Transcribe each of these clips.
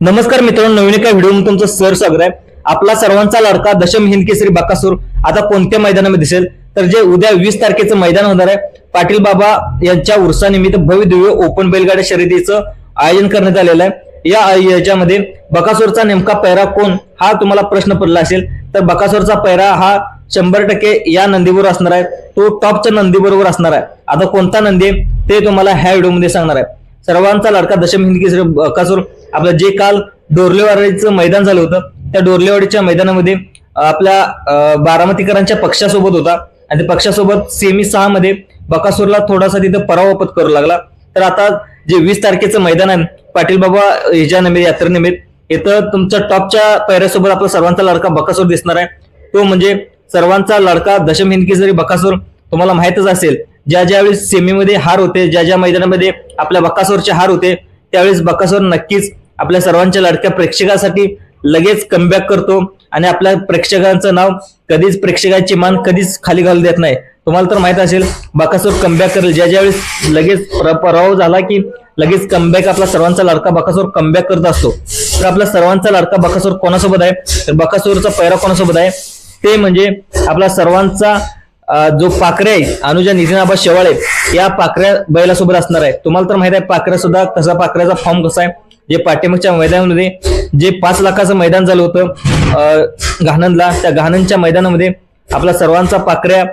नमस्कार मित्रांनो नवीन एका व्हिडिओमध्ये तुमचं सर स्वागत आहे. आपला सर्वांचा लाडका दशम हिंद केसरी बाकासूर आता कोणत्या मैदानामध्ये दिसेल? तर जे उद्या वीस तारखेचं मैदान होणार आहे पाटील बाबा यांच्या उर्सानिमित्त भव्य दिव्य ओपन बैलगाड्या शर्यतीचं आयोजन करण्यात आलेलं आहे. या याच्यामध्ये बकासूरचा नेमका पैरा कोण? हा तुम्हाला प्रश्न पडला असेल. तर बकासूरचा पैरा हा शंभर टक्के या नंदीवर असणार आहे. तो टॉपच्या नंदी बरोबर असणार आहे. आता कोणता नंदी आहे ते तुम्हाला ह्या व्हिडिओमध्ये सांगणार आहे. सर्वांचा लाडका दशम हिंद केसरी बकासूर आपलं जे काल डोरलेवाडीचं मैदान झालं होतं त्या डोरलेवाडीच्या मैदानामध्ये आपल्या बारामतीकरांच्या पक्षासोबत होता. आणि त्या पक्षासोबत सेमी सहा मध्ये बकासूरला थोडासा तिथं परावपत करू लागला. तर आता जे वीस तारखेचं मैदान आहे पाटील बाबा ह्याच्या निमित्त यात्रेनिमित्त इथं तुमच्या टॉपच्या पैऱ्यासोबत आपला सर्वांचा लाडका बकासूर दिसणार आहे. तो म्हणजे सर्वांचा लाडका दशम हिंदकी जरी बकासूर. तुम्हाला माहितच असेल ज्या ज्यावेळेस सेमीमध्ये हार होते ज्या ज्या मैदानामध्ये आपल्या बकासूरचे हार होते त्यावेळेस बकासूर नक्कीच आपल्या सर्वांच्या लाडक्या प्रेक्षकासाठी लगेच कमबॅक करतो आणि आपल्या प्रेक्षकांचं नाव कधीच प्रेक्षकाची मान कधीच खाली घालू देत नाही. तुम्हाला तर माहीत असेल बकासूर कमबॅक करेल ज्या ज्यावेळेस लगेच पराभव झाला की लगेच कमबॅक आपला सर्वांचा लाडका बकासूर कमबॅक करत असतो. तर आपला सर्वांचा लाडका बकासूर कोणासोबत आहे? तर बकासूरचा पैरा कोणासोबत आहे? ते म्हणजे आपला सर्वांचा जो पाकरे आहे अनुजा नितीनाबा शेवाळे या पाकऱ्या बैलासोबत असणार आहे तुम्हाला तर माहीत आहे पाकऱ्या सुद्धा कसा पाकऱ्याचा फॉर्म कसा आहे? जे पाठीमागच्या मैदानामध्ये जे पाच लाखाचं मैदान झालं होतं घाणंदला त्या घाणंदच्या मैदानामध्ये आपला सर्वांचा पाकऱ्या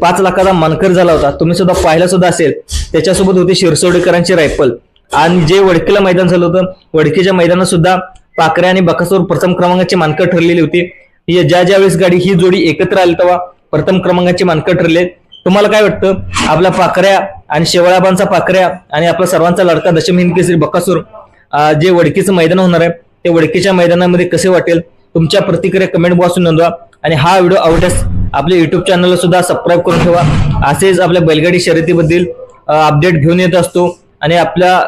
पाच लाखाचा मानकर झाला होता. तुम्ही सुद्धा पाहिला सुद्धा असेल. त्याच्यासोबत होती शिरसोडेकरांची रायफल. आणि जे वडकीला मैदान झालं होतं वडकीच्या मैदानात सुद्धा पाकऱ्या आणि बकासूर प्रथम क्रमांकाची मानकर ठरलेली होती. ज्या ज्या वेळेस गाडी ही जोडी एकत्र आली तेव्हा प्रथम क्रमांकाची मानकं ठरले तुम्हाला काय वाटतं? आपल्या पाखऱ्या आणि शेवळाबांचा पाखऱ्या आणि आपला सर्वांचा लडका दशम हिंद केसरी बकासूर जे वडकीचं मैदान होणार आहे ते वडकीच्या मैदानामध्ये कसे वाटेल? तुमच्या प्रतिक्रिया कमेंट बॉक्सून नोंदवा. आणि हा व्हिडिओ आवडल्यास आपल्या युट्यूब चॅनलला सुद्धा सबस्क्राईब करून ठेवा. असेच आपल्या बैलगाडी शर्यतीबद्दल अपडेट घेऊन येत असतो. आणि आपल्या